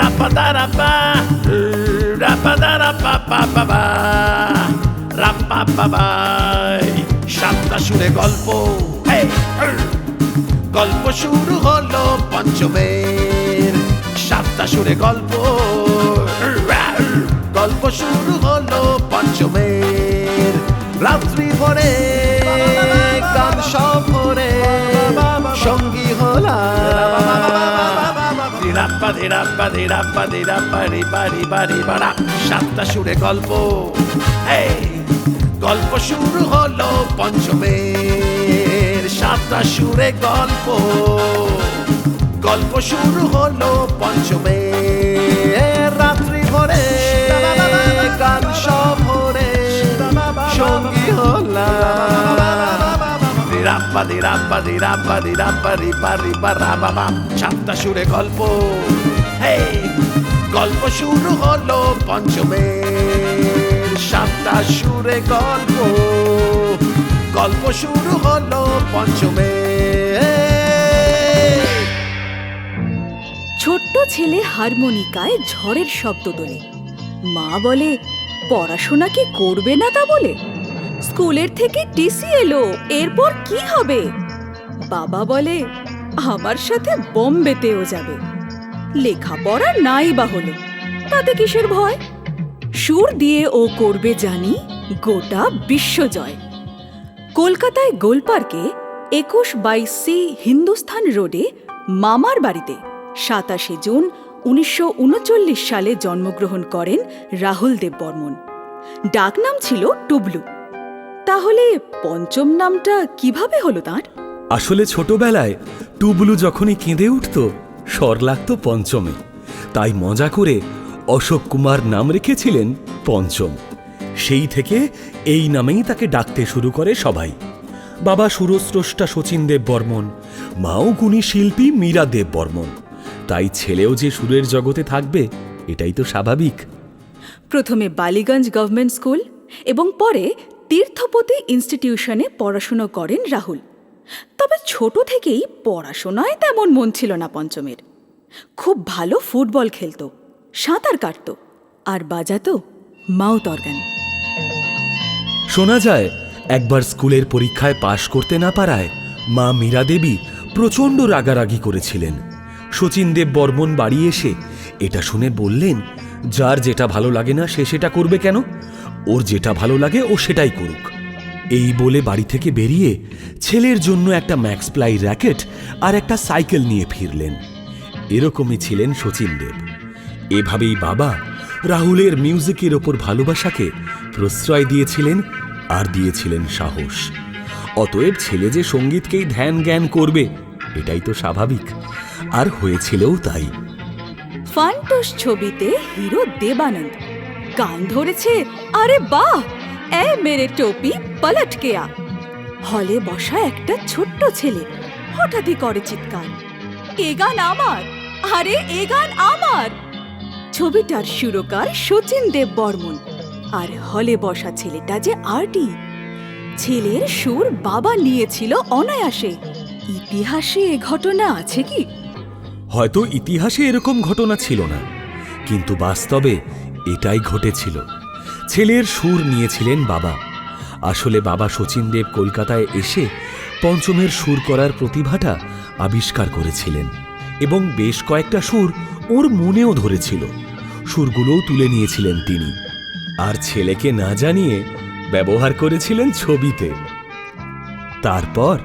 রাপাদারাপা রাপাদারাপাপাপাপা রাপাপাপাই সাতটা সুরে গল্প। গল্প শুরু হলো পঞ্চমের। সাতটা সুরে গল্প। গল্প শুরু হলো পঞ্চমের। সাতটা সুরে গল্প। এই, গল্প শুরু হলো পঞ্চমের সাতটা সুরে গল্প। গল্প শুরু হলো পঞ্চমের সাতটা সুরে গল্প। গল্প শুরু হলো পঞ্চমের। সাতটা সুরে গল্প। গল্প শুরু হলো ছোট্ট ছেলে হারমোনিকায় ঝড়ের শব্দ তোলে। মা বলে, পড়াশোনা কি করবে না তা বলে? স্কুলের থেকে টিসি এলো। এরপর কি হবে? বাবা বলে, আমার সাথে বোম্বেতেও যাবে। লেখাপড়া নাই বা হলো তাতে কিসের ভয়? সুর দিয়ে ও করবে জানি গোটা বিশ্বজয়। কলকাতায় গোলপার্কে একুশ বাইশ সি হিন্দুস্থান রোডে মামার বাড়িতে সাতাশে জুন উনিশশো উনচল্লিশ সালে জন্মগ্রহণ করেন রাহুল দেব বর্মন ডাকনাম ছিল টুবলু। তাহলে পঞ্চম নামটা কীভাবে হলো তাঁর? আসলে ছোটবেলায় টুবলু যখনই কেঁদে উঠত স্বর লাগতো পঞ্চমে। তাই মজা করে অশোক কুমার নাম রেখেছিলেন পঞ্চম। সেই থেকে এই নামেই তাকে ডাকতে শুরু করে সবাই। বাবা সুরস্রষ্টা শচীন দেব বর্মন মাও গুণী শিল্পী মীরা দেব বর্মন। তাই ছেলেও যে সুরের জগতে থাকবে এটাই তো স্বাভাবিক। প্রথমে বালিগঞ্জ গভর্নমেন্ট স্কুল এবং পরে তীর্থপতি ইনস্টিটিউশনে পড়াশুনো করেন রাহুল। তবে ছোট থেকেই পড়াশোনায় তেমন মন ছিল না পঞ্চমের। খুব ভালো ফুটবল খেলত, সাঁতার কাটত, আর বাজাতো মাউথ অর্গান শোনা যায়, একবার স্কুলের পরীক্ষায় পাশ করতে না পারায় মা মীরা দেবী প্রচণ্ড রাগারাগি করেছিলেন। শচীন দেব বর্মন বাড়ি এসে এটা শুনে বললেন, যার যেটা ভালো লাগে না সে সেটা করবে কেন? ওর যেটা ভালো লাগে ও সেটাই করুক। এই বলে বাড়ি থেকে বেরিয়ে ছেলের জন্য একটা ম্যাক্স প্লাই র্যাকেট আর একটা সাইকেল নিয়ে ফিরলেন। এরকমই ছিলেন শচীন দেব। এভাবেই বাবা রাহুলের মিউজিকের ওপর ভালোবাসাকে প্রশ্রয় দিয়েছিলেন আর দিয়েছিলেন সাহস। অতএব ছেলে যে সঙ্গীতকেই ধ্যান জ্ঞান করবে, এটাই তো স্বাভাবিক। আর হয়েছিলও তাই। ফান্টোস ছবিতে হিরো দেবানন্দ। গান ধরেছে আরে বাহ এ মেরে টোপি পালট কেয়া হলে বসা একটা ছোট্ট ছেলে হঠাৎই করে চিৎকার এ গান আমার আরে এ গান আমার ছবিটার সুরকার শচীন দেব বর্মন আর হলে বসা ছেলেটা যে আরটি ছেলের সুর বাবা নিয়েছিল অনায়াসে ইতিহাসে এ ঘটনা আছে কি হয়তো ইতিহাসে এরকম ঘটনা ছিল না। কিন্তু বাস্তবে এটাই ঘটেছিল। ছেলের সুর নিয়েছিলেন বাবা। আসলে বাবা শচীন দেব কলকাতায় এসে পঞ্চমের সুর করার প্রতিভাটা আবিষ্কার করেছিলেন এবং বেশ কয়েকটা সুর ওর মনেও ধরেছিল। সুরগুলোও তুলে নিয়েছিলেন তিনি। আর ছেলেকে না জানিয়ে ব্যবহার করেছিলেন ছবিতে। তারপর